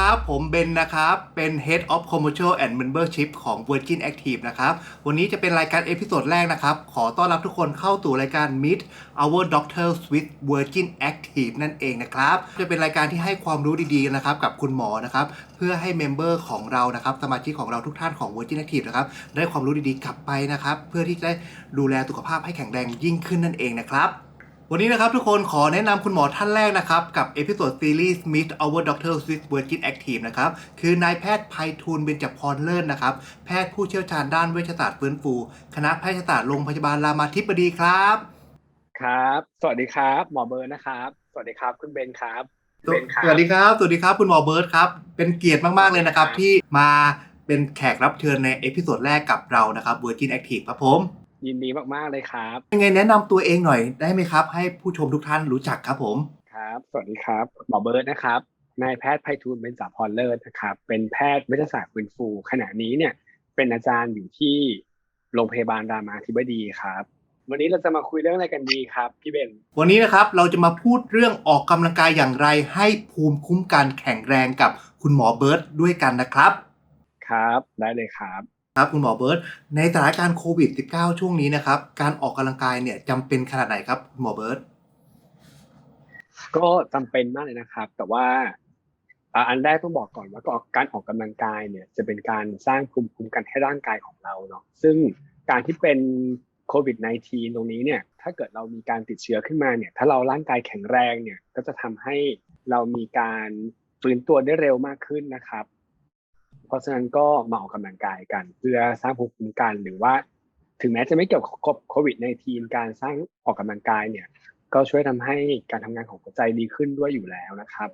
ครับ ผมเบนนะครับ เป็น Head of Commercial and Membership ของ Virgin Active นะครับ วันนี้จะเป็นรายการเอพิโซดแรกนะครับ ขอต้อนรับทุกคนเข้าสู่รายการ Meet Our Doctors with Virgin Active นั่นเองนะครับ จะเป็นรายการที่ให้ความรู้ดีๆนะครับกับคุณหมอนะครับ เพื่อให้เมมเบอร์ของเรานะครับ สมาชิกของเราทุกท่านของ Virgin Active นะครับ ได้ความรู้ดีๆกลับไปนะครับ เพื่อที่จะได้ดูแลสุขภาพให้แข็งแรงยิ่งขึ้นนั่นเองนะครับ วันนี้นะครับทุกคนขอแนะนำคุณหมอท่านแรกนะครับ กับเอพิโซดซีรีส์ Meet Our Doctor with Virgin Active นะครับ คือนายแพทย์ไพฑูรย์เบญจพรเลิศนะครับ แพทย์ผู้เชี่ยวชาญด้านเวชศาสตร์ฟื้นฟู คณะแพทยศาสตร์โรงพยาบาลรามาธิบดีครับ ครับ สวัสดีครับ หมอเบิร์นนะครับ สวัสดีครับคุณเบนครับสวเบนครับ สวัสดีครับ สวัสดีครับคุณหมอเบิร์ตครับ เป็นเกียรติมากๆเลยนะครับครับ ที่มาเป็นแขกรับเชิญในเอพิโซดแรกกับเรานะครับ Virgin Active ครับผม ยินดีมากๆเลยครับ ยังไงแนะนำตัวเองหน่อยได้ไหมครับ ให้ผู้ชมทุกท่านรู้จักครับผม ครับ สวัสดีครับ หมอเบิร์นนะครับ นายแพทย์ไพฑูรย์เบญจพรเลิศนะครับ เป็นแพทย์เวชศาสตร์ฟื้นฟู ขณะนี้เนี่ย เป็นอาจารย์อยู่ที่โรงพยาบาลรามาธิบดีครับ วันนี้เราจะมาคุยเรื่องอะไรกันดีครับพี่เบน วันนี้นะครับเราจะมาพูดเรื่องออกกำลังกายอย่างไร ให้ภูมิคุ้มกันแข็งแรงกับคุณหมอเบิร์ตด้วยกันนะครับ ครับ ได้เลยครับ ครับคุณหมอเบิร์ตในสถานการณ์โควิด -19 ช่วงนี้นะครับ การออกกำลังกายเนี่ยจำเป็นขนาดไหนครับคุณหมอเบิร์ตก็จำเป็นมากเลยนะครับ แต่ว่าอันแรกต้องบอกก่อนว่าการออกกำลังกายเนี่ยจะเป็นการสร้างภูมิคุ้มกันให้ร่างกายของเราเนาะซึ่งการที่เป็นโควิด -19 ตรงนี้เนี่ยถ้าเกิดเรามีการติดเชื้อขึ้นมาเนี่ยถ้าเราร่างกายแข็งแรงเนี่ยก็จะทำให้เรามีการฟื้นตัวได้เร็วมากขึ้นนะครับ ราะฉะนั้นก็มาออกกำลังกายกัน เพื่อสร้างภูมิคุ้มกันหรือว่า ถึงแม้จะไม่เกี่ยวกับโควิด -19 การสร้างออกกำลังกายเนี่ย ก็ช่วยทำให้การทำงานของหัวใจดีขึ้นด้วยอยู่แล้วนะครับ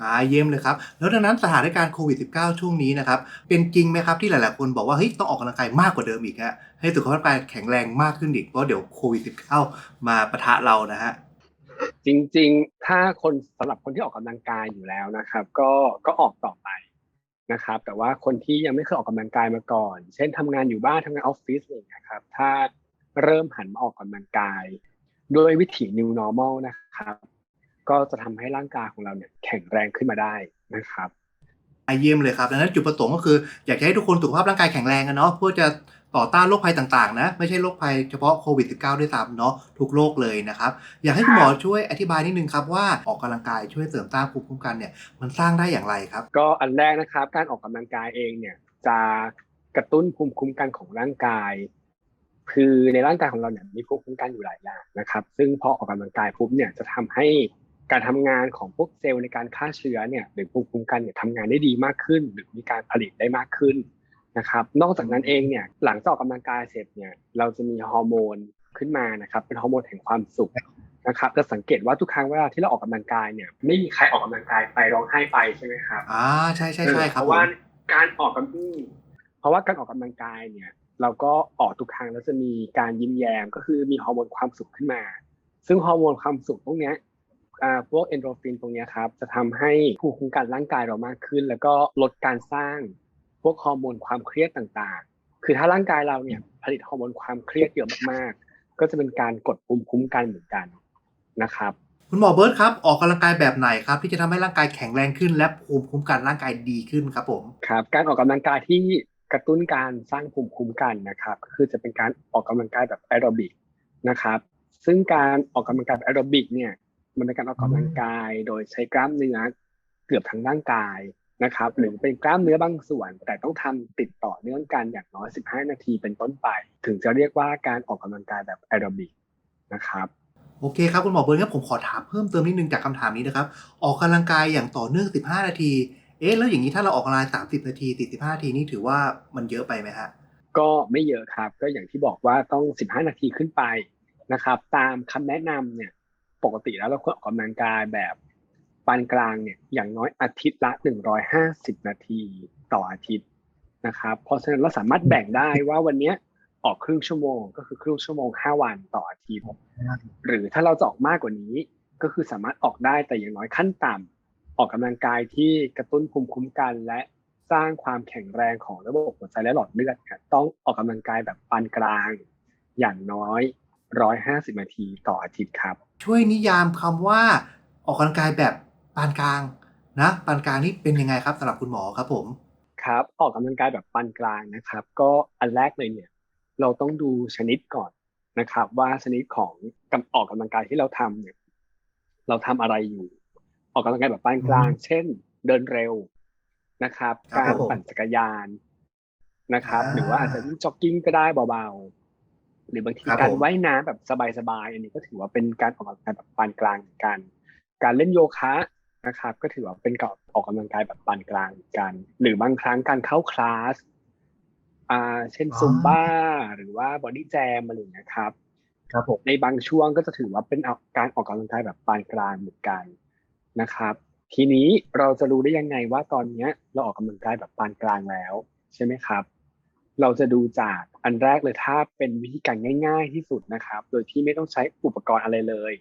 อ่าเยี่ยมเลยครับแล้วดังนั้นสถานการณ์โควิด -19 ช่วงนี้นะครับเป็นจริงไหมครับที่หลาย ๆ คนบอกว่าเฮ้ยต้องออกกำลังกายมากกว่าเดิมอีกฮะให้สุขภาพกายแข็งแรงมากขึ้นอีกเพราะเดี๋ยวโควิด -19 มาปะทะเรานะฮะจริง ๆ ถ้าคนสำหรับคนที่ออกกำลังกายอยู่แล้วนะครับ ก็ก็ออกต่อไป นะครับ แต่ว่าคนที่ยังไม่เคยออกกำลังกายมาก่อน เช่นทำงานอยู่บ้านทำงานออฟฟิศอะไรอย่างเงี้ยครับ ถ้าเริ่มหันมาออกกำลังกาย ด้วยวิถี new normal นะครับ ก็จะทำให้ร่างกายของเราเนี่ยแข็งแรงขึ้นมาได้นะครับอะเยี่ยมเลยครับดังนั้นจุดประสงค์ก็คืออยากจะให้ทุกคนสุขภาพร่างกายแข็งแรงกันเนาะเพื่อจะ ต่อต้านโรคภัยต่างๆ นะ ไม่ใช่โรคภัยเฉพาะโควิด -19 ด้วยซ้ำเนาะทุกโรคเลยนะครับ อยากให้คุณหมอช่วยอธิบายนิดนึงครับว่าออกกำลังกายช่วยเสริมสร้างภูมิคุ้มกันเนี่ยมันสร้างได้อย่างไรครับ ก็อันแรกนะครับการออกกำลังกายเองเนี่ยจะกระตุ้นภูมิคุ้มกันของร่างกาย คือในร่างกายของเราเนี่ยมีภูมิคุ้มกันอยู่หลายอย่างนะครับ ซึ่งพอออกกำลังกายปุ๊บเนี่ยจะทำให้การทำงานของพวกเซลล์ในการฆ่าเชื้อเนี่ยหรือภูมิคุ้มกันเนี่ยทำงานได้ดีมากขึ้น หรือมีการผลิตได้มากขึ้น นะครับนอกจากนั้นเองเนี่ยหลังจากออกกำลังกายเสร็จเนี่ยเราจะมีฮอร์โมนขึ้นมานะครับเป็นฮอร์โมนแห่งความสุขนะครับจะสังเกตว่าทุกครั้งเวลาที่เราออกกำลังกายเนี่ยไม่มีใครออกกำลังกายไปร้องไห้ไปใช่ไหมครับอ่าใช่ใช่ใช่ครับเพราะว่าการออกกำลังเพราะว่าการออกกำลังกายเนี่ยเราก็ออกทุกครั้งแล้วจะมีการยิ้มแย้มก็คือมีฮอร์โมนความสุขขึ้นมา ซึ่งฮอร์โมนความสุขพวกเนี้ยอ่าพวกเอนโดรฟินตรงเนี้ยครับจะทำให้ภูมิคุ้มกันร่างกายเรามากขึ้น แล้วก็ลดการสร้าง พวกฮอร์โมนความเครียดต่างๆ คือถ้าร่างกายเราเนี่ยผลิตฮอร์โมนความเครียดเยอะมากๆ ก็จะเป็นการกดภูมิคุ้มกันเหมือนกันนะครับ คุณหมอเบิร์ตครับ ออกกำลังกายแบบไหนครับ ที่จะทำให้ร่างกายแข็งแรงขึ้น และภูมิคุ้มกันร่างกายดีขึ้นครับผมครับ การออกกำลังกายที่กระตุ้นการสร้างภูมิคุ้มกันนะครับก็คือจะเป็นการออกกำลังกายแบบแอโรบิกนะครับ ซึ่งการออกกำลังกายแบบแอโรบิกเนี่ยมันเป็นการออกกำลังกายโดยใช้กล้ามเนื้อเกือบทั้งร่างกาย นะครับหรือเป็นกล้ามเนื้อบางส่วน แต่ต้องทำติดต่อเนื่องกันอย่างน้อย 15 นาทีเป็นต้นไป ถึงจะเรียกว่าการออกกำลังกายแบบแอโรบิกนะครับโอเคครับคุณหมอเบิร์ตครับผมขอถามเพิ่มเติมนิดนึงจากคำถามนี้นะครับ ออกกำลังกายอย่างต่อเนื่อง 15 นาที เอ๊ะแล้วอย่างนี้ถ้าเราออกกำลังกาย30 นาที45นาทีนี่ถือว่ามันเยอะไปไหมฮะก็ไม่เยอะครับ ก็อย่างที่บอกว่าต้อง 15 นาทีขึ้นไปนะครับ ตามคำแนะนำเนี่ยปกติแล้วเราควรออกกำลังกายแบบ ปานกลางเนี่ยอย่างน้อยอาทิตย์ละ 150 นาทีต่ออาทิตย์นะครับเพราะฉะนั้นเราสามารถแบ่งได้ว่าวันเนี้ยออกครึ่งชั่วโมง ก็คือครึ่งชั่วโมง 5 วันต่ออาทิตย์หรือถ้าเราจะออกมากกว่านี้ก็คือสามารถออกได้แต่อย่างน้อยขั้นต่ำออกกำลังกายที่กระตุ้นภูมิคุ้มกัน และสร้างความแข็งแรงของระบบหัวใจและหลอดเลือดครับต้องออกกำลังกายแบบปานกลาง อย่างน้อย 150 นาทีต่ออาทิตย์ครับ ช่วยนิยามคำว่าออกกำลังกายแบบ ปานกลางนะปานกลางนี่เป็นยังไงครับสำหรับคุณหมอครับผมครับออกกำลังกายแบบปานกลางนะครับ ก็อันแรกเลยเนี่ย เราต้องดูชนิดก่อนนะครับ ว่าชนิดของกำออกกำลังกายที่เราทำเนี่ย เราทำอะไรอยู่ ออกกำลังกายแบบปานกลางอืมเช่น เดินเร็วนะครับครับการผมปั่นจักรยานนะครับอ่าหรือว่าอาจจะวิ่งจ็อกกิ้งก็ได้เบาๆ หรือบางทีครับการผมว่ายน้ำแบบสบายๆอันนี้ก็ถือว่าเป็นการออกกำลังกายแบบปานกลางเหมือนกัน การเล่นโยคะ นะครับ ก็ถือว่าเป็นการออกกำลังกายแบบปานกลางเหมือนกัน หรือบางครั้งการเข้าคลาสอ่าเช่นอ๋อซุมบ้าหรือว่าบอดี้แจมอะไรอย่างเงี้ยครับครับผมในบางช่วงก็จะถือว่าเป็นการออกกำลังกายแบบปานกลางเหมือนกันนะครับ ทีนี้เราจะรู้ได้ยังไงว่าตอนเนี้ย เราออกกำลังกายแบบปานกลางแล้ว ใช่ไหมครับ เราจะดูจากอันแรกเลยถ้าเป็นวิธีการง่าย ๆ ที่สุดนะครับ โดยที่ไม่ต้องใช้อุปกรณ์อะไรเลย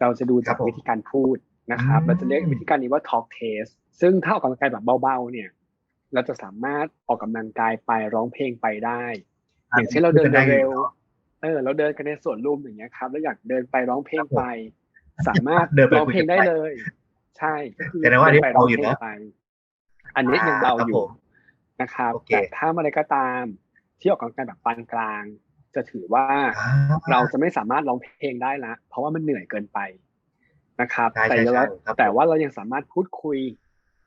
เราจะดูจากวิธีการพูด นะครับเราจะเรียกวิธีการนี้ว่า talk test ซึ่งถ้าออกกำลังกายแบบเบาๆเนี่ย เราจะสามารถออกกำลังกายไปร้องเพลงไปได้ อย่างเช่นเราเดินเร็วๆเออเราเดินกันในสวนลุมอย่างเงี้ยครับแล้วอยากเดินไปร้องเพลงไป สามารถเดินไปร้องเพลงได้คุยกันไปเลย ใช่ก็คือแต่ว่าอันนี้ดิไปเบาอยู่นะร้งพลงไป อันนี้ยังเบาครับอผยู่มนะครับโอเคแต่ถ้าเมื่อไรก็ตามที่ออกกำลังกายแบบปานกลาง จะถือว่าอ่าเราจะไม่สามารถร้องเพลงได้ละเพราะว่ามันเหนื่อยเกินไป นะครับใช่แต่ใช่เราใช่ครับแต่ว่าเรายังสามารถพูดคุย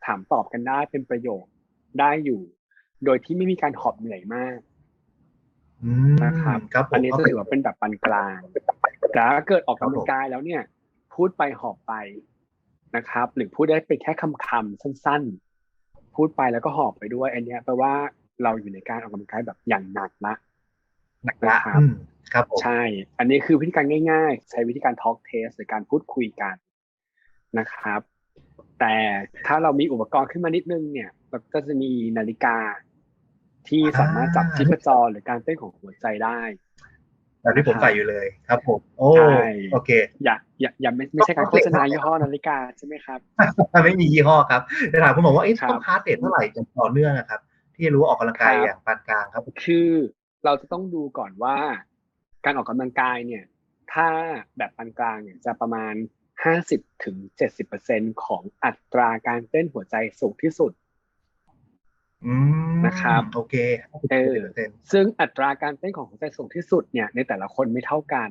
ถามตอบกันได้เป็นประโยชน์ได้อยู่ โดยที่ไม่มีการหอบเหนื่อยมากอืมนะครับครับผมอันนี้จะถือว่าเป็นแบบปานกลางแต่ถ้าเกิดออกครับกำผมลังกายแล้วเนี่ย พูดไปหอบไปนะครับ หรือพูดได้เป็นแค่คำคำๆสั้น ๆ พูดไปแล้วก็หอบไปด้วย อันเนี้ยแปลว่าเราอยู่ในการออกกำลังกายแบบอย่างหนักละหนักละนะครับอืม ครับผมใช่ อันนี้คือวิธีการง่ายๆ ใช้วิธีการ talk test หรือการพูดคุยกันนะครับ แต่ถ้าเรามีอุปกรณ์ขึ้นมานิดนึงเนี่ยเราก็จะมีนาฬิกาที่สามารถจับชีพจรหรือการเต้นของหัวใจได้แบบที่ผมใส่อยู่เลยครับผม โอ้ใช่โอเค อย่าอย่าอย่าไม่ไม่ใช่การโฆษณายี่ห้อนาฬิกาใช่ไหมครับ ไม่มียี่ห้อครับแต่ถามคุณหมอว่าเอ๊ะครับต้องฮาร์ดเรทเท่าไหร่จะต่อเนื่องอะครับ ที่จะรู้ว่าออกกำลังกายครับอย่างปานกลางครับ คือเราจะต้องดูก่อนว่า การออกกำลังกายเนี่ยถ้าแบบปานกลางเนี่ยจะประมาณ 50ถึง70%ของอัตราการเต้นหัวใจสูงที่สุดอืมนะครับโอเคเออเปอร์เซ็นต์ซึ่งอัตราการเต้นของหัวใจสูงที่สุดเนี่ยในแต่ละคนไม่เท่ากัน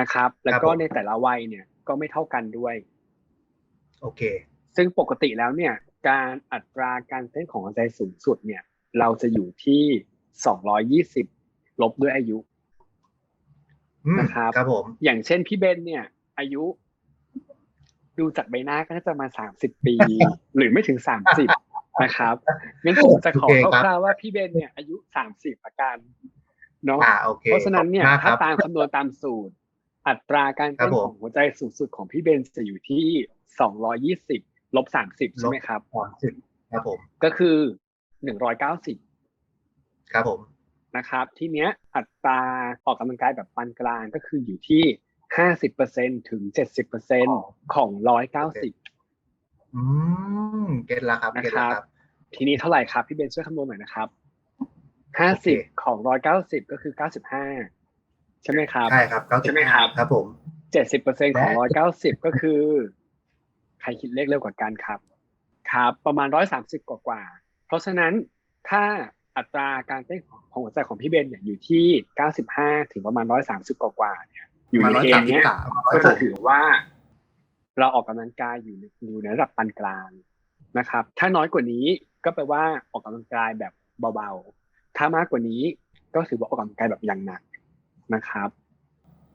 นะครับ แล้วก็ครับผมในแต่ละวัยเนี่ยก็ไม่เท่ากันด้วย โอเค ซึ่งปกติแล้วเนี่ย การอัตราการเต้นของหัวใจสูงสุดเนี่ย เราจะอยู่ที่ 220 ลบด้วยอายุอืม นะครับครับผมอย่างเช่นพี่เบนเนี่ย อายุ ดูจากใบหน้าก็น่าจะมาสามสิบปี หรือไม่ถึงสามสิบนะครับงั้นผมจะขอโอเคครับคร่าวๆว่าพี่เบนเนี่ยอายุสามสิบประกันเนาะอ่าโอเคเพราะฉะนั้นเนี่ยขอบคุณมากคถ้ารับตามคำนวณตามสูตร อัตราการครัเต้บนผมของหัวใจสูงสุดของพี่เบนจะอยู่ที่สองร้อยี่สิบลบสามสิบใช่ไหมครับสามสิบครับผมก็คือหนึ่งร้อยเก้าสิบครับผม นะครับ ทีเนี้ยอัตราออกกำลังกายแบบปานกลางก็คืออยู่ที่ห้าสิบเปอร์เซ็นถึงเจ็ดสิบเปอร์เซ็นของร้อยเก้าสิบอืมเก็ตละครับนะเก็ตคละรับครับ ทีนี้เท่าไหร่ครับ พี่เบนช่วยคำนวณหน่อยนะครับห้าโอสิบเคของร้อยเก้าสิบก็คือเก้าสิบห้าใช่ไหมครับใช่ครับเก้าใช่ไหมครับครับ ผมเจ็ดสิบเปอร์เซ็นของและร้อยเก้าสิบก็คือ ใครคิดเลขเร็วกว่ากันครับ ครับ ประมาณร้อยสามสิบกว่ากว่าๆเพราะฉะนั้นถ้า อัตราการเต้นของหัวใจของพี่เบนเนี่ยอยู่ที่เก้าสิบห้าถึงประมาณร้อยสามสิบกว่ากว่าๆเนี่ยอยู่มาในร้อยเกสาณมฑ์สิบเนี้ยสามคก็รับผจะมถือว่า เราออกกำลังกายอยู่ในอยู่ในระดับปานกลางนะครับ ถ้าน้อยกว่านี้ก็แปลว่าออกกำลังกายแบบเบาๆ ถ้ามากกว่านี้ก็ถือว่าออกกำลังกายแบบอย่างหนักนะครับ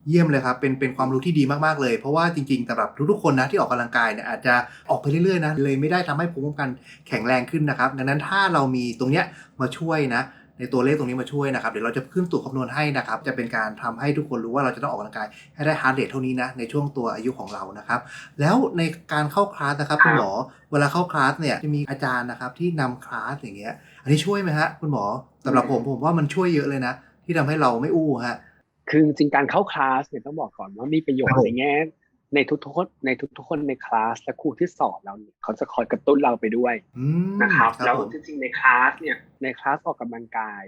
เยี่ยมเลยครับ เป็นเป็นความรู้ที่ดีมากๆเลย เพราะว่าจริงๆสำหรับทุกๆคนนะที่ออกกำลังกายเนี่ยอาจจะออกไปเรื่อยๆนะเลยไม่ได้ทำให้ภูมิคุ้มกันแข็งแรงขึ้นนะครับ ดังนั้นถ้าเรามีตรงเนี้ยมาช่วยนะในตัวเลขตรงนี้มาช่วยนะครับ เดี๋ยวเราจะขึ้นตัวคำนวณให้นะครับ จะเป็นการทำให้ทุกคนรู้ว่าเราจะต้องออกกำลังกายให้ได้ฮาร์ดเรทเท่านี้นะ ในช่วงตัวอายุของเรานะครับ แล้วในการเข้าคลาสนะครับครับคุณหมอ เวลาเข้าคลาสเนี่ยจะมีอาจารย์นะครับที่นำคลาสอย่างเงี้ย อันนี้ช่วยไหมฮะคุณหมอสำหรับผมผมว่ามันช่วยเยอะเลยนะ ที่ทำให้เราไม่อู้ฮะ คือจริงๆการเข้าคลาสเนี่ยต้องบอกก่อนว่ามีประโยชครัน์บผมในแง่ในทุกๆคนในทุกๆคนในคลาสและครูที่สอนเราเนี่ยเขาจะคอยกระตุ้นเราไปด้วยอืมนะครับครับแล้วผมจริงๆในคลาสเนี่ยในคลาสออกกำลังกาย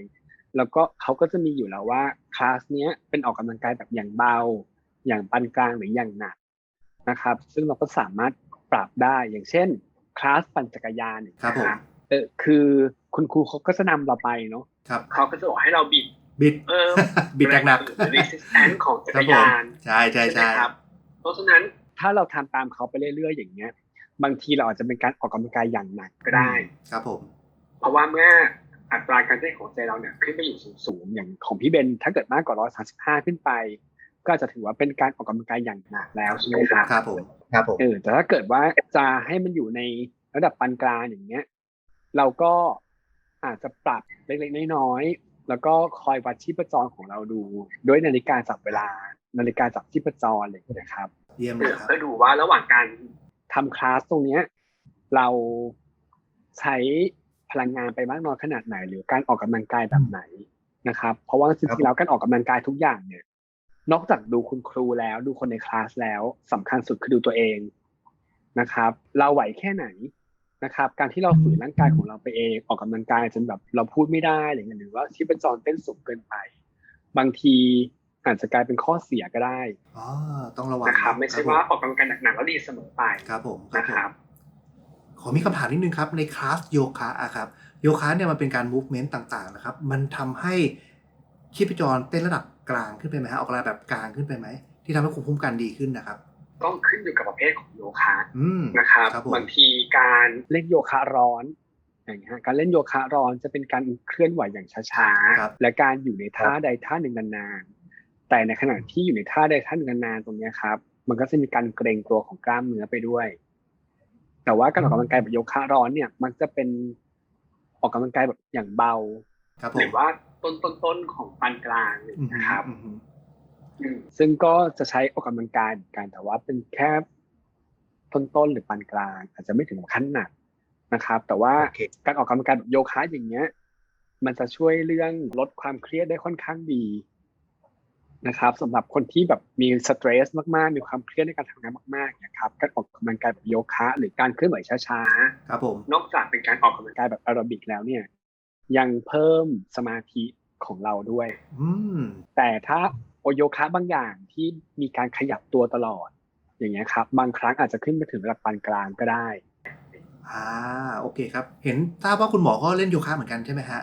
แล้วก็เขาก็จะมีอยู่แล้วว่าคลาสเนี้ยเป็นออกกำลังกายแบบอย่างเบา อย่างปานกลางหรืออย่างหนักนะครับ ซึ่งเราก็สามารถปรับได้อย่างเช่นคลาสปั่นจักรยานเนี่ยครับผมนะเออคือคุณครูเขาก็จะนำเราไปเนาะครับเขาก็จะบอกให้เราบิด บิดเพิ่มบิดหนักแรง resistance ของจัๆคกรัรบผมยานใช่ใช่ใช่ไหมใช่ครับ เพราะฉะนั้นถ้าเราทำตามเขาไปเรื่อยๆอย่างเงี้ย บางทีเราอาจจะเป็นการออกกำลังกายอย่างหนักก็ได้ ครับผม เพราะว่าเมื่ออัตราการเต้นของใจเราเนี่ยขึ้นไปอยู่สูงๆอย่างของพี่เบนถ้าเกิดมากกว่า135ขึ้นไป ก็อาจจะถือว่าเป็นการออกกำลังกายอย่างหนักแล้วใช่ไหมครับครับผมครับผมเออแต่ถ้าเกิดว่าจะให้มันอยู่ในระดับปานกลางอย่างเงี้ย เราก็อาจจะปรับเล็กๆน้อยๆ แล้วก็คอยวัดชีพจรของเราดูด้วยนาฬิกาจับเวลา นาฬิกาจับชีพจรอะไรอย่างเงี้ยครับเยี่ยมเลยครับเพื่อดูว่าระหว่างการทำคลาสตรงเนี้ยเราใช้พลังงานไปมากน้อยขนาดไหน หรือการออกกำลังกายแบบไหนนะครับ เพราะว่าจริงๆแล้วการออกกำลังกายทุกอย่างเนี่ย นอกจากดูคุณครูแล้วดูคนในคลาสแล้วสำคัญสุดคือดูตัวเองนะครับ เราไหวแค่ไหน นะครับ การที่เราฝืนร่างกายของเราไปเองออกกำลังกายจนแบบเราพูดไม่ได้อะไรเงี้ยหรือว่าชีพจรเต้นสูงเกินไป บางทีอาจจะกลายเป็นข้อเสียก็ได้อ๋อต้องระวังนะครับ ไม่ใช่ว่าออกกำลังกายหนักๆแล้วดีเสมอไปครับผมนะครับ ขอมีคำถามนิดนึงครับ ในคลาสโยคะอะครับ โยคะเนี่ยมันเป็นการ movement ต่างๆนะครับ มันทำให้ชีพจรเต้นระดับกลางขึ้นไปไหมฮะออกกำลังแบบกลางขึ้นไปไหมที่ทำให้ภูมิคุ้มกันดีขึ้นนะครับ ต้องขึ้นอยู่กับประเภทของโยคะอืมนะครับครับผมบางทีการเล่นโยคะร้อนอย่างเงี้ยการเล่นโยคะร้อนจะเป็นการเคลื่อนไหวอย่างช้าครับๆและการอยู่ในท่าใดท่าหนึ่งนานๆแต่ในขณะที่อยู่ในท่าใดท่าหนึ่งนานๆตรงเนี้ยครับมันก็จะมีการเกรงตัวของกล้ามเนื้อไปด้วย แต่ว่าการออกกำลังกายแบบโยคะร้อนเนี่ย มันจะเป็นออกกำลังกายแบบอย่างเบาครับผหมรือว่าต้นต้นๆของปานกลางนะครับอืมอืมอืม ซึ่งก็จะใช้ออกกำลังกายเหมือนกันแต่ว่าเป็นแค่ต้นๆหรือปานกลาง อาจจะไม่ถึงขั้นหนักนะครับ แต่ว่าโอเคการออกกำลังกายแบบโยคะอย่างเงี้ย มันจะช่วยเรื่องลดความเครียดได้ค่อนข้างดีนะครับสำหรับคนที่แบบมีสเตรสมากๆ มีความเครียดในการทำงานมากๆเนี่ยครับการออกกำลังกายแบบโยคะ หรือการเคลื่อนไหวช้าครับผมๆนอกจากเป็นการออกกำลังกายแบบแอโรบิกแล้วเนี่ย ยังเพิ่มสมาธิของเราด้วย อืมแต่ถ้า โอโยคะบางอย่างที่มีการขยับตัวตลอด อย่างเงี้ยครับ บางครั้งอาจจะขึ้นไปถึงระดับปานกลางก็ได้อ่าโอเคครับ เห็นทราบว่าคุณหมอก็เล่นโยคะเหมือนกันใช่ไหมฮะ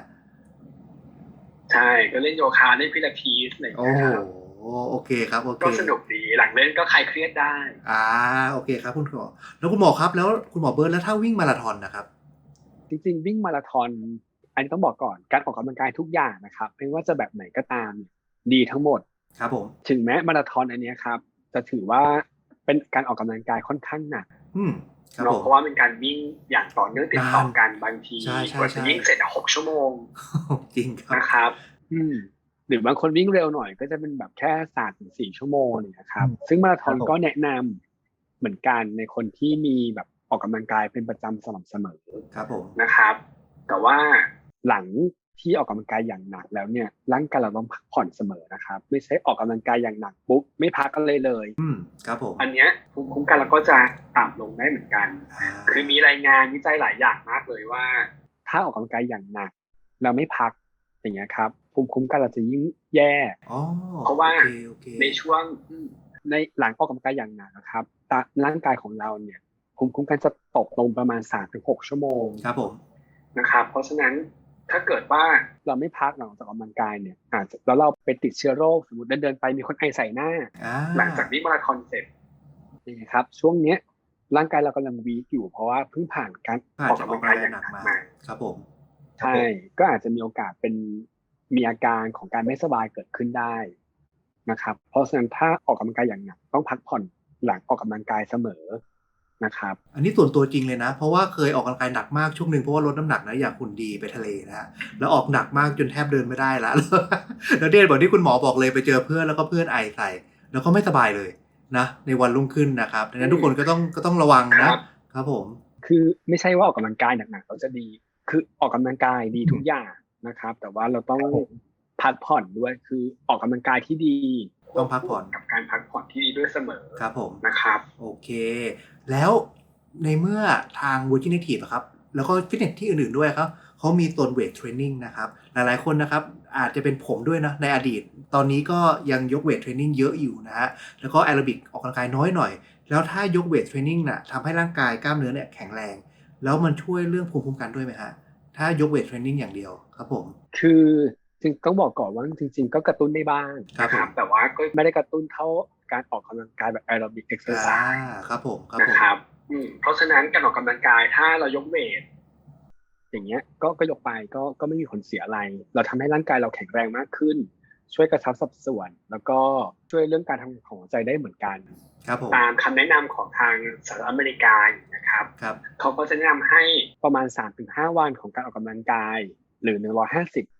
ใช่ก็เล่นโยคะเล่นพิลาทิสอะไรอย่างโอ้เงี้ยโหครับโอเคครับโอเคก็สนุกดีหลังเล่นก็คลายเครียดได้อ่าโอเคครับคุณหมอแล้วคุณหมอครับ แล้วคุณหมอเบิร์ดแล้วถ้าวิ่งมาราธอนนะครับ จริงๆ วิ่งมาราธอนอันนี้ต้องบอกก่อนการออกกำลังกายทุกอย่างนะครับไม่ว่าจะแบบไหนก็ตามดีทั้งหมด ครับผม ถึงแม้มาราธอนอันเนี้ยครับ จะถือว่าเป็นการออกกำลังกายค่อนข้างหนักอืมครับเนาะผมเพราะว่าเป็นการวิ่งอย่างต่อเนื่องติดต่อกันบางทีใช่ใช่กว่าจะใช่วิ่งเสร็จอะหกชั่วโมงจริงครับนะครับ อืมหรือบางคนวิ่งเร็วหน่อยก็จะเป็นแบบแค่สามถึงสี่ชั่วโมงเนี่ยนะครับอืมซึ่งมาราธอนครับผมก็แนะนำเหมือนกันในคนที่มีแบบออกกำลังกายเป็นประจำสม่ำเสมอครับผมนะครับ แต่ว่าหลัง ที่ออกกำลังกายอย่างหนักแล้วเนี่ยร่างกายเราต้องพักผ่อนเสมอนะครับ ไม่ใช่ออกกำลังกายอย่างหนักปุ๊บไม่พักอะไรเลย อืมครับผมอันเนี้ยภูมิคุ้มกันเราก็จะต่ำลงได้เหมือนกันอ่าคือมีรายงานวิจัยหลายอย่างมากเลยว่า ถ้าออกกำลังกายอย่างหนัก เราไม่พักอย่างเงี้ยครับภูมิคุ้มกันเราจะยิ่งแย่อ๋อเพราะว่าโอเคโอเคในช่วงอืมในหลังออกกำลังกายอย่างหนักนะครับตาร่างกายของเราเนี่ยภูมิคุ้มกันจะตกลงประมาณ3าถึงหชั่วโมงครับผมนะครับ เพราะฉะนั้น ถ้าเกิดว่าเราไม่พักหลังจากออกกำลังกายเนี่ยอาจจะแล้วเราไปติดเชื้อโรคสมมติเดินเดินๆไปมีคนไอใส่หน้าอ่าหลังจากวิ่งมาราธอนเสร็จนี่ครับ ช่วงเนี้ยร่างกายเรากำลังวีคอยู่ เพราะว่าเพิ่งผ่านการอาอจอกจะกำอลัอกงแรกายอย่างงหนักหนักมามาครับผมใช่ก็อาจจะมีโอกาสเป็นมีอาการของการไม่สบายเกิดขึ้นได้นะครับ เพราะฉะนั้นถ้าออกกำลังกายอย่างหนักต้องพักผ่อนหลังออกกำลังกายเสมอ นะครับอันนี้ส่วนตัวจริงเลยนะ เพราะว่าเคยออกกำลังกายหนักมากช่วงหนึ่งเพราะว่าลดน้ำหนักนะอยากหุ่นดีไปทะเลนะฮะแล้วออกหนักมากจนแทบเดินไม่ได้ละแล้วเดนบอกที่คุณหมอบอกเลยไปเจอเพื่อนแล้วก็เพื่อนไอใส่ แล้วก็ไม่สบายเลยนะในวันรุ่งขึ้นนะครับดังนั้นทุกคนก็ต้องก็ต้องระวังคนะรับครับผม คือไม่ใช่ว่าออกกำลังกายหนักๆเราจะดี คือออกกำลังกายดีทุกอย่างนะครับ แต่ว่าเราต้องพักผ่อนด้วยคือออกกำลังกายที่ดีต้องพักผ่อนกับการพักผ่อนที่ดีด้วยเสมอครับผมนะครับ โอเค แล้วในเมื่อทาง Virgin Active อะครับ แล้วก็ฟิตเนสที่อื่นๆด้วยครับเขามีโซนเวทเทรนนิ่งนะครับ หลายๆคนนะครับอาจจะเป็นผมด้วยนะในอดีต ตอนนี้ก็ยังยกเวทเทรนนิ่งเยอะอยู่นะฮะแล้วก็แอโรบิกออกกำลังกายน้อยหน่อย แล้วถ้ายกเวทเทรนนิ่งน่ะทำให้ร่างกายกล้ามเนื้อเนี่ยแข็งแรง แล้วมันช่วยเรื่องภูมิคุ้มกันด้วยไหมฮะถ้ายกเวทเทรนนิ่งอย่างเดียวครับผม คือ จริงต้องบอกก่อนว่าจริง ๆ ก็กระตุ้นได้บ้างครับนะครับผมแต่ว่าก็ไม่ได้กระตุ้นเท่าการออกกำลังกายแบบแอโรบิกเอ็กซ์เซอร์ไซอ่าส์ครับผมครับนะผมครับอืมเพราะฉะนั้นการออกกำลังกายถ้าเรายกเวทอย่างเงี้ยก็ก็ยกไปก็ก็ไม่มีผลเสียอะไร เราทำให้ร่างกายเราแข็งแรงมากขึ้น ช่วยกระชับสัดส่วน แล้วก็ช่วยเรื่องการทำงานของหัวใจได้เหมือนกันครับผมตามคำแนะนำของทางสหรัฐอเมริกานะครับครับเขาก็จะแนะนำให้ประมาณ 3-5 วันของการออกกำลังกาย หรือ 150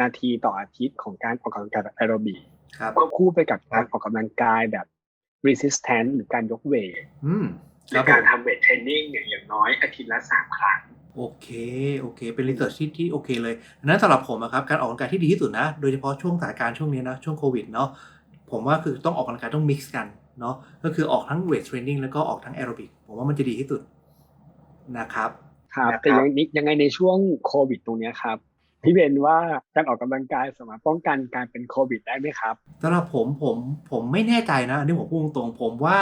นาทีต่ออาทิตย์ของการออกกำลังกายแบบแอโรบิกครับควบคู่ไปกับการออกกำลังกายแบบ resistance หรือการยกเวทอืมหครืรัอบผการมทำเวทเทรนนิ่งเนี่ยอย่างน้อยอาทิตย์ละสามครั้งโอเคโอเค เป็นรีเสิร์ชที่ที่โอเคเลยดังนั้นสำหรับผมอะครับการออกกำลังกายที่ดีที่สุดนะ โดยเฉพาะช่วงสถานการณ์ช่วงนี้นะช่วงโควิดเนาะผมว่าคือต้องออกกำลังกายต้องมิกซ์กันเนาะก็คือออกทั้งเวทเทรนนิ่งแล้วก็ออกทั้งแอโรบิกผมว่ามันจะดีที่สุดนะครับครับนะครับแต่ยังนี้ยังไงในช่วงโควิดตรงเนี้ยครับ พี่เบนว่าการออกกำลังกายสามารถป้องกันการเป็นโควิดได้ไหมครับสำหรับผมผมผมไม่แน่ใจนะอันนี้ผมพูดตรงๆผมว่า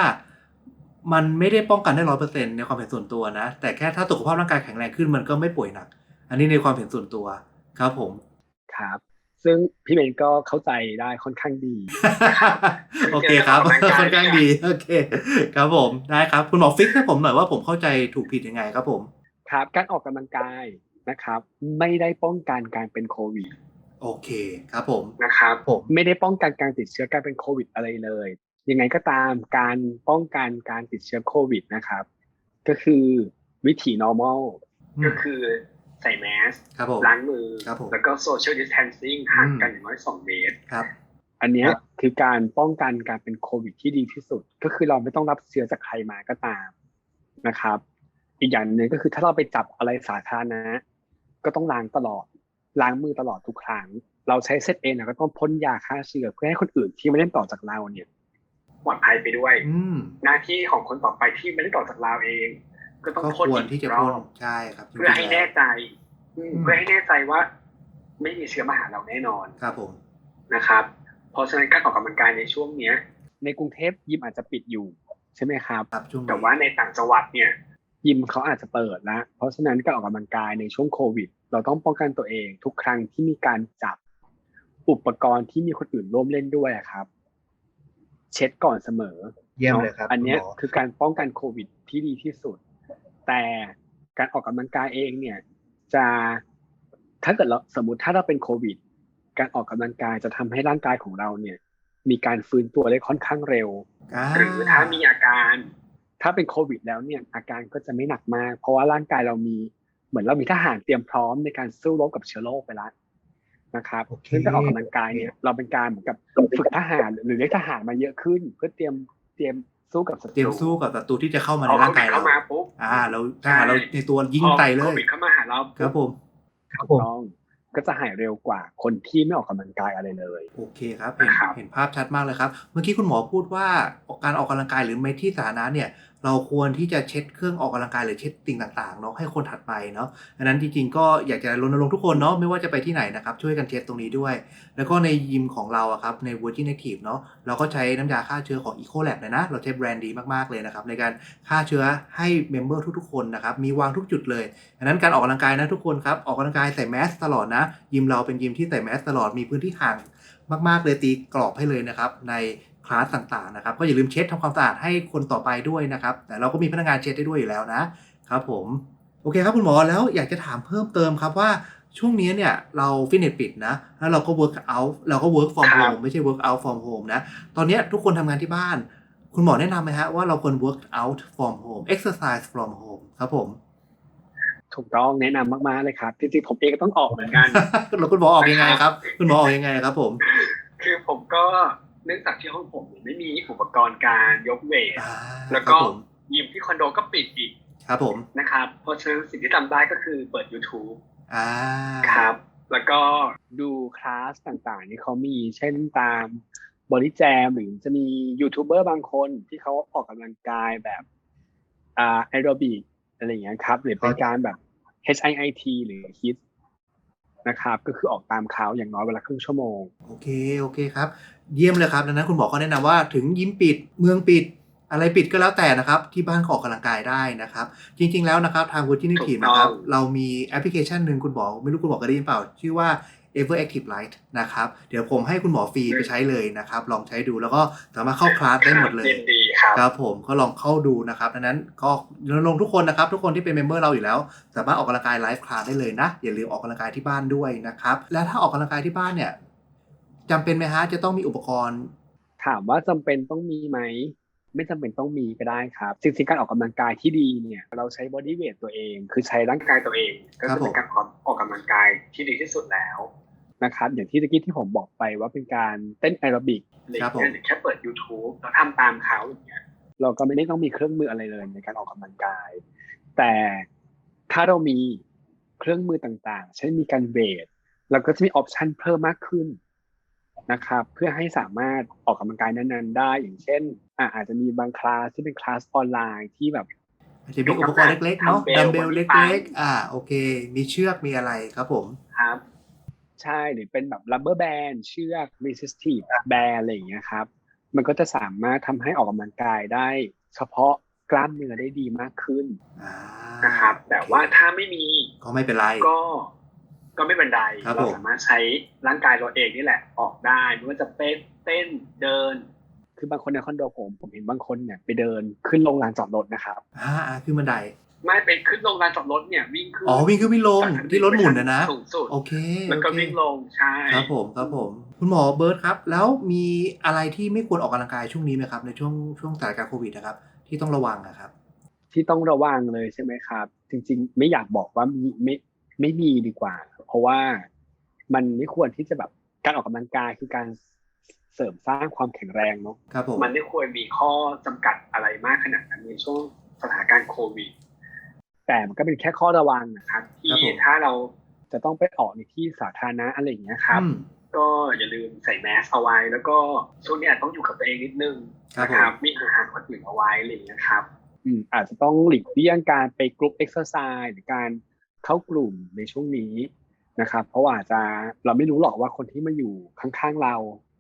มันไม่ได้ป้องกันได้ร้อยเปอร์เซ็นในความเห็นส่วนตัวนะ แต่แค่ถ้าสุขภาพร่างกายแข็งแรงขึ้นมันก็ไม่ป่วยหนัก อันนี้ในความเห็นส่วนตัวครับผมครับ ซึ่งพี่เบนก็เข้าใจได้ค่อนข้างดี โอเคครับการออกกำลังกายค่อนข้างดีโอเค ครับผมได้ครับ คุณหมอฟิกให้ผมหน่อยว่าผมเข้าใจถูกผิดยังไงครับผม ครับ การออกกำลังกาย นะครับ ไม่ได้ป้องกันการเป็นโควิดโอเคครับผมนะครับผมไม่ได้ป้องกันการติดเชื้อการเป็นโควิดอะไรเลย ยังไงก็ตามการป้องกันการติดเชื้อโควิดนะครับ ก็คือวิถี normal อืมก็คือใส่แมสครับผมล้างมือครับผมแล้วก็ social distancing ห่างกันอืมอย่างน้อย2เมตรครับอันเนี้ยครับคือการป้องกันการเป็นโควิดที่ดีที่สุด ก็คือเราไม่ต้องรับเชื้อจากใครมาก็ตามนะครับ อีกอย่างหนึ่งก็คือถ้าเราไปจับอะไรสาธารณะ ก็ต้องล้างตลอด ล้างมือตลอดทุกครั้ง เราใช้เซตเองก็ต้องพ่นยาฆ่าเชื้อเพื่อให้คนอื่นที่ไม่ได้ต่อจากเราเนี่ยปลอดภัยไปด้วยอืมหน้าที่ของคนต่อไปที่ไม่ได้ต่อจากเราเอง ก็ต้องก็พ่นควรอีกที่จะรพ่อนบใช่ครับ เพื่อให้แน่ใจอืมอืมเพื่อให้แน่ใจว่า ไม่มีเชื้อมาหาเราแน่นอนครับผมนะครับ เพราะฉะนั้นการออกกำลังกายในช่วงเนี้ย ในกรุงเทพยิมอาจจะปิดอยู่ใช่ไหมครับครับช่วงนี้แต่ว่าในต่างจังหวัดเนี่ย ยิมเขาอาจจะเปิดแล้ว เพราะฉะนั้นการออกกำลังกายในช่วงโควิด เราต้องป้องกันตัวเองทุกครั้งที่มีการจับอุปกรณ์ที่มีคนอื่นร่วมเล่นด้วยอะครับ เช็ดก่อนเสมอ เยี่ยมเลยครับ อันเนี้ยคุณหมอคือการป้องกันโควิดที่ดีที่สุด แต่การออกกำลังกายเองเนี่ยจะถ้าเกิดเราสมมติถ้าเราเป็นโควิด การออกกำลังกายจะทำให้ร่างกายของเราเนี่ย มีการฟื้นตัวได้ค่อนข้างเร็วาหรือถ้ามีอาการ ถ้าเป็นโควิดแล้วเนี่ยอาการก็จะไม่หนักมาก เพราะว่าร่างกายเรามีเหมือนเรามีทหารเตรียมพร้อมในการสู้รบกับเชื้อโรคไปแล้วนะครับโอเคซึ่งการออกกำลังกายเนี่ยเราเป็นการเหมือนกับฝึกทหารหรือเรียกทหารมาเยอะขึ้น เพื่อเตรียมเตรียมสู้กับศัตรูเตรียมสู้กับศัตรูที่จะเข้ามาพในอร่าโคงวิกาดยเราเข้ามาปุ๊บอ่าเราทหารเราในตัวยิงพอใส่เลโคยวิดเข้ามาหาเราครับผมครับผมต้องก็จะหายเร็วกว่าคนที่ไม่ออกกำลังกายอะไรเลย โอเคครับเห็นนะครับเห็นภาพชัดมากเลยครับ เมื่อกี้คุณหมอพูดว่าการออกกำลังกายหรือในที่สาธารณะเนี่ย เราควรที่จะเช็ดเครื่องออกกำลังกายหรือเช็ดสิ่งต่างๆเนาะให้คนถัดไปเนาะดังนั้นจริงๆก็อยากจะรณรงค์ทุกคนเนาะไม่ว่าจะไปที่ไหนนะครับช่วยกันเช็ดตรงนี้ด้วย แล้วก็ในยิมของเราอะครับใน Virgin Active เนาะเราก็ใช้น้ำยาฆ่าเชื้อของ Ecolab เลยนะเราใช้แบรนด์ดีมากๆเลยนะครับในการฆ่าเชื้อให้เมมเบอร์ทุกๆคนนะครับมีวางทุกจุดเลยดังนั้นการออกกำลังกายนะทุกคนครับออกกำลังกายใส่แมสตลอดนะยิมเราเป็นยิมที่ใส่แมสตลอดมีพื้นที่ห่างมากๆเลยตีกรอบให้เลยนะครับใน คลาสต่างๆนะครับก็อย่าลืมเช็ดทำความสะอาดให้คนต่อไปด้วยนะครับแต่เราก็มีพนักงานเช็ดได้ด้วยอยู่แล้วนะครับผมโอเคครับคุณหมอแล้วอยากจะถามเพิ่มเติมครับว่าช่วงนี้เนี่ยเราฟิตเนสปิดนะแล้วเราก็ work out เราก็ work from ครับ home ไม่ใช่ work out from home นะตอนเนี้ยทุกคนทำงานที่บ้าน คุณหมอแนะนำไหมฮะว่าเราควร work out from home exercise from home ครับผม ถูกต้องแนะนำมากๆเลยครับจริงๆผมเองก็ต้องออกเหมือนกันแล้วคุณหมอออกยังไงครับ คุณหมอออกยังไงครับผม คือผมก็ เนื่องจากที่ห้องผมเนี่ยไม่มีอุปกรณ์การยกเวทอ่าแล้วก็ครับผมยิมที่คอนโดก็ปิดอีกครับผมนะครับเพราะฉะนั้นสิ่งที่ทำได้ก็คือเปิด YouTube อ่าครับ แล้วก็ดูคลาสต่างๆที่เขามีเช่นตามบริแจมหรือจะมียูทูบเบอร์บางคนที่เขาออกกำลังกายแบบอ่าแอโรบิกอะไรอย่างเงี้ยครับ หรือเป็นการแบบ HIIT หรือ HIIT นะครับก็คือออกตามเขาอย่างน้อยเวลาครึ่งชั่วโมง โอเคโอเคครับ เยี่ยมเลยครับดังนั้นคุณหมอเขาแนะนำว่าถึงยิ้มปิดเมืองปิดอะไรปิดก็แล้วแต่นะครับ ที่บ้านก็ออกกำลังกายได้นะครับ จริง ๆ แล้วนะครับ ทาง Virgin ถูก Active ต้องนะครับ เรามีแอปพลิเคชันหนึ่งคุณบอกไม่รู้คุณบอกเคยได้ยินเปล่า ชื่อว่า Ever Active Lite นะครับ เดี๋ยวผมให้คุณหมอฟรีไปใช้เลยนะครับ ลองใช้ดูแล้วก็สามารถเข้าคลาสได้หมดเลยยินดีครับครับผมก็ลองเข้าดูนะครับดังนั้นก็ลงทุกคนนะครับ ทุกคนที่เป็นเมมเบอร์เราอยู่แล้ว สามารถออกกำลังกายไลฟ์คลาสได้เลยนะ อย่าลืมออกกำลังกายที่บ้านด้วยนะครับ แล้วถ้าออกกำลังกายที่บ้านเนี่ยจำเป็นไหมฮะจะต้องมีอุปกรณ์ ถามว่าจำเป็นต้องมีไหมไม่จำเป็นต้องมีก็ได้ครับจริงๆการออกกำลังกายที่ดีเนี่ยเราใช้บอดี้เวทตัวเอง คือใช้ร่างกายตัวเอง ก็ครับจะเป็นการออกออกกำลังกายที่ดีที่สุดแล้ว นะครับอย่างที่ตะกี้ที่ผมบอกไปว่าเป็นการเต้นแอโรบิกหรือครับผมแค่เปิด YouTube แล้วทำตามเขาอย่างเงี้ยเราก็ไม่ได้ต้องมีเครื่องมืออะไรเลยในการออกกำลังกาย แต่ถ้าเรามีเครื่องมือต่างๆ เช่นมีการเวทเราก็จะมีออปชันเพิ่มมากขึ้นนะครับเพื่อให้สามารถออกกำลังกายนั้นๆ ได้อย่างเช่นอะอาจจะมีบางคลาสที่เป็นคลาสออนไลน์ที่แบบอาจจะมีอุปกรณ์เล็กๆเนาะทำเบลดัมเบลบนเที่ล็กตั้งๆอ่าโอเค มีเชือกมีอะไรครับผมครับ ใช่หรือเป็นแบบ rubber band เชือก resistive band อะไรอย่างเงี้ยครับ มันก็จะสามารถทำให้ออกกำลังกายได้ เฉพาะกล้ามเนื้อได้ดีมากขึ้นอ่านะครับ แต่ว่าถ้าไม่มีก็ไม่เป็นไรก็ก็ไม่เป็นไรครับเราผมสามารถใช้ร่างกายเราเองนี่แหละ ออกได้ไม่ว่าจะเต้นเต้นเดิน คือบางคนในคอนโดผมผมเห็นบางคนเนี่ยไปเดินขึ้นลงลานจอดรถนะครับอ่าอ่าขึ้นบันได ไม่ไปขึ้นลงลานจอดรถเนี่ยวิ่งขึ้นอ๋อวิ่งขึ้นวิ่งลงจากชั้ที่รถหมุนนะนะสูงสุดโอเคแล้วก็โอเควิ่งลงใช่ครับผมครับผม คุณหมอเบิร์ตครับ แล้วมีอะไรที่ไม่ควรออกกำลังกายช่วงนี้ไหมครับ ในช่วงช่วงสถานการณ์โควิดนะครับ ที่ต้องระวังนะครับ ที่ต้องระวังเลยใช่ไหมครับ จริง ๆ ไม่อยากบอกว่ามีไม่ไม่มีดีกว่า เพราะว่ามันไม่ควรที่จะแบบการออกกำลังกายคือการเสริมสร้างความแข็งแรงเนาะครับผมมันไม่ควรมีข้อจำกัดอะไรมากขนาดนั้นในช่วงสถานการณ์โควิด แต่มันก็เป็นแค่ข้อระวังนะครับที่ถ้าเราจะต้องไปออกในที่สาธารณะอะไรอย่างเงี้ยครับอืมก็อย่าลืมใส่แมสเอาไว้ แล้วก็ช่วงนี้อาจต้องอยู่กับตัวเองนิดนึงครับนะผมครับมีห่างๆคนอื่นเอาไว้อะไรอย่างเงี้ยครับอืมอาจจะต้องหลีกเลี่ยงการไปกรุ๊ปเอ็กซ์ไซส์หรือการเข้ากลุ่มในช่วงนี้นะครับ เพราะว่าอาจจะเราไม่รู้หรอกว่าคนที่มาอยู่ข้างๆเรา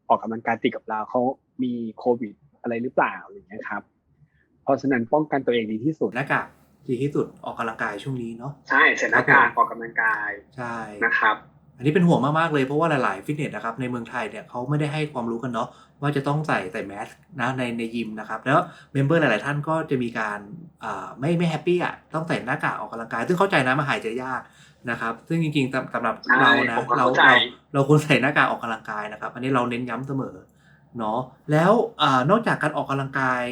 ออกกำลังกายติดกับเราเขามีโควิดอะไรหรือเปล่าอะไรอย่างเงี้ยครับ เพราะฉะนั้นป้องกันตัวเองดีที่สุดหน้ากาก ดีที่สุดออกกำลังกายช่วงนี้เนาะใช่ใส่หน้ากากออกกำลังกายใช่นะครับอันนี้เป็นห่วงมากๆเลยเพราะว่าหลาย ๆ ฟิตเนสนะครับในเมืองไทยเนี่ยเขาไม่ได้ให้ความรู้กันเนาะว่าจะต้องใส่ใส่แมสนะในในยิมนะครับ แล้วเมมเบอร์หลาย ๆ ท่านก็จะมีการอ่าไม่ไม่แฮปปี้อะต้องใส่หน้ากากออกกำลังกาย ซึ่งเข้าใจนะมันหายใจยากนะครับ ซึ่งจริงๆสำสำหรับใช่เรานะผมก็เราเข้าใจเราเราควรใส่หน้ากากออกกำลังกายนะครับ อันนี้เราเน้นย้ำเสมอเนาะแล้วอ่านอกจากการออกกำลังกาย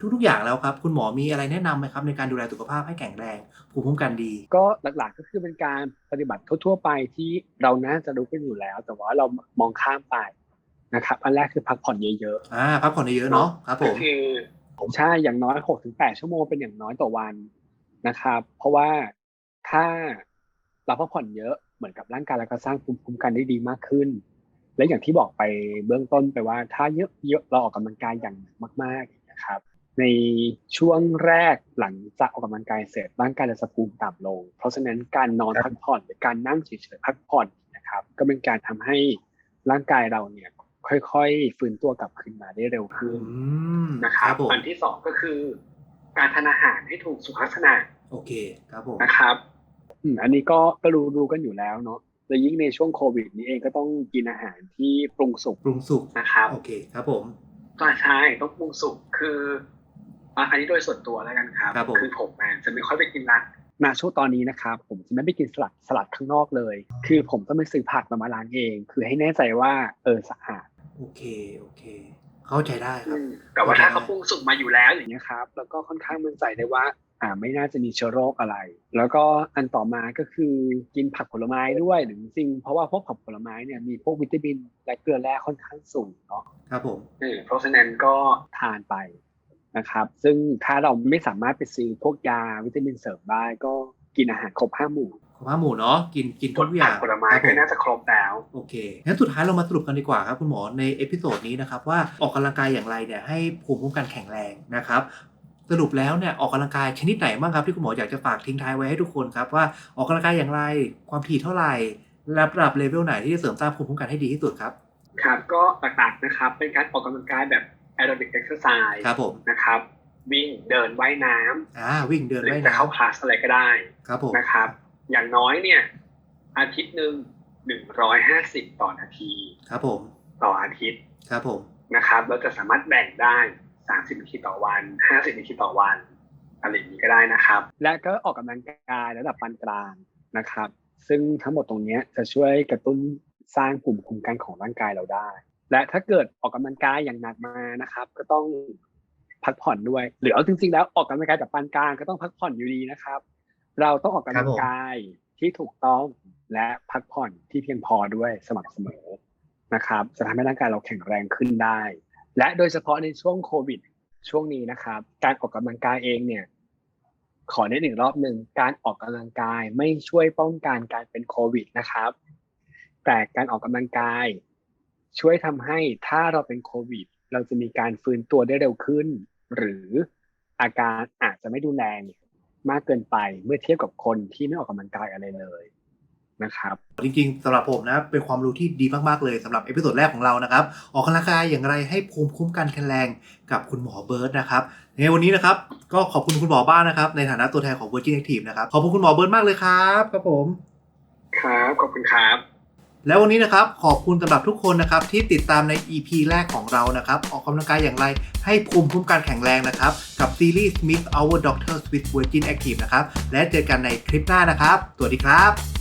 ทุกๆ อย่างแล้วครับ คุณหมอมีอะไรแนะนำไหมครับ ในการดูแลสุขภาพให้แข็งแรงภูมิคุ้มกันดี ก็หลักๆก็คือเป็นการปฏิบัติทั่วๆไปที่เราน่าจะรู้กันอยู่แล้ว แต่ว่าเรามองข้ามไปนะครับอันแรกคือพักผ่อนเยอะอ่าพักผ่อนเยอะๆเนาะครับๆผก็มคือใช่อย่างน้อยหกถึงแปดชั่วโมงเป็นอย่างน้อยต่อวันนะครับ เพราะว่าถ้าเราพักผ่อนเยอะเหมือนกับร่างกายเราก็สร้างภูมิคุ้มกันได้ดีมากขึ้น และอย่างที่บอกไปเบื้องต้นไปว่าถ้าเยอะเยอะเราออกกำลังกายอย่างหนักมากๆนะครับ ในช่วงแรกหลังจากออกกำลังกายเสร็จร่างกายจะภูมิต่ำลง เพราะฉะนั้นการนอนพักผ่อนหรือการนั่งเฉยๆพักผ่อนนะครับ ก็เป็นการทำให้ร่างกายเราเนี่ยค่อยๆ ฟื้นตัวกลับคืนมาได้เร็วขึ้นอืมนะครับผมอันที่สองก็คือ การทานอาหารให้ถูกสุขลักษณะโอเคครับผมนะครับอืมอันนี้ก็ก็รู้รู้กันอยู่แล้วเนาะและยิ่งในช่วงโควิด นี้เองก็ต้องกินอาหารที่ปรุงสุกปรุงสุกนะครับโอเคครับผมก็ใช่ต้องปรุงสุกคือ อะอันนี้โดยส่วนตัวแล้วกันครับครับผม คือผมอะจะไม่ค่อยไปกินร้านณช่วงตอนนี้นะครับผมจะไม่ไปกินสลัดสลัดข้างนอกเลย คือผมต้องไปซื้อผักมามาล้างเอง คือให้แน่ใจว่าเออสะอาดโอเคโอเค เข้าใจได้ครับแต่ว่าถ้าเขาปรุงสุกมาอยู่แล้วอย่างเงี้ยครับแล้วก็ค่อนข้างมั่นใจได้ว่า อ่าไม่น่าจะมีเชื้อโรคอะไร แล้วก็อันต่อมาก็คือกินผักผลไม้ด้วยหรือจริงๆเพราะว่าพวกผักผลไม้เนี่ยมีพวกวิตามิน และเกลือแร่ค่อนข้างสูงเนาะครับผม เออเพราะฉะนั้นก็ทานไป นะครับ ซึ่งถ้าเราไม่สามารถไปซื้อพวกยาวิตามินเสริมได้ก็กินอาหารครบห้าหมู่ขอผ้าหมูเนาะกินกินทุกอย่างผลไม้ครับผก็น่าจะครบแล้วโอเคงั้นสุดท้ายเรามาสรุปกันดีกว่าครับคุณหมอในเอพิโซดนี้นะครับว่าออกกำลังกายอย่างไรเนี่ยให้ภูมิคุ้มกันแข็งแรงนะครับสรุปแล้วเนี่ยออกกำลังกายชนิดไหนบ้างครับที่คุณหมออยากจะฝากทิ้งท้ายไว้ให้ทุกคนครับว่าออกกำลังกายอย่างไรความถี่เท่าไหร่ระดับเลเวลไหนที่จะเสริมสร้างภูมิคุ้มกันให้ดีที่สุดครับครับก็หลักๆนะครับเป็นการออกกำลังกายแบบ aerobic exercise ครับผมนะครับ วิ่งเดินว่ายน้ำอ่าวิ่งเดินหรือไว้จะนะเข้าคลาสอะไรก็ได้ครับผมนะครับ อย่างน้อยเนี่ย อาทิตย์หนึ่งหนึ่งร้อยห้าสิบต่อนาที ครับผม ต่ออาทิตย์ครับผมนะครับ เราจะสามารถแบ่งได้สามสิบนาทีต่อวันห้าสิบนาทีต่อวันอะไรอย่างนี้ก็ได้นะครับ และก็ออกกำลังกายระดับปานกลางนะครับ ซึ่งทั้งหมดตรงเนี้ยจะช่วยกระตุ้นสร้างภูมิคุ้มกันของร่างกายเราได้ และถ้าเกิดออกกำลังกายอย่างหนักมานะครับ ก็ต้องพักผ่อนด้วย หรือเอาจริงๆแล้วออกกำลังกายแบบปานกลางก็ต้องพักผ่อนอยู่ดีนะครับ เราต้องออกกำลังกายที่ถูกต้องและพักผ่อนที่เพียงพอด้วยสม่ำเสมอนะครับ จะทำให้ร่างกายเราแข็งแรงขึ้นได้ และโดยเฉพาะในช่วงโควิดช่วงนี้นะครับ การออกกำลังกายเองเนี่ย ขอในหนึ่งรอบหนึ่งการออกกำลังกายไม่ช่วยป้องกันการเป็นโควิดนะครับ แต่การออกกำลังกาย ช่วยทำให้ถ้าเราเป็นโควิด เราจะมีการฟื้นตัวได้เร็วขึ้น หรืออาการอาจจะไม่ดูแรงมากเกินไปเมื่อเทียบกับคนที่ไม่ออกกำลังกายอะไรเลยนะครับจริงๆสำหรับผมนะเป็นความรู้ที่ดีมากๆเลยสำหรับเอพิโซดแรกของเรานะครับ ออกกำลังกายอย่างไรให้ภูมิคุ้มกันแข็งแรงกับคุณหมอเบิร์ตนะครับในวันนี้นะครับ ก็ขอบคุณคุณหมอบ้านนะครับ ในฐานะตัวแทนของ Virgin Active นะครับ ขอบคุณคุณหมอเบิร์ตมากเลยครับครับผม ครับ ขอบคุณครับ แล้ววันนี้นะครับขอบคุณสำหรับทุกคนนะครับที่ติดตามใน EP แรกของเรานะครับออกกำลังกายอย่างไรให้ภูมิคุ้มกันแข็งแรงนะครับ กับซีรีส์ Smith Our Doctors with Virgin Active นะครับและเจอกันในคลิปหน้านะครับ สวัสดีครับ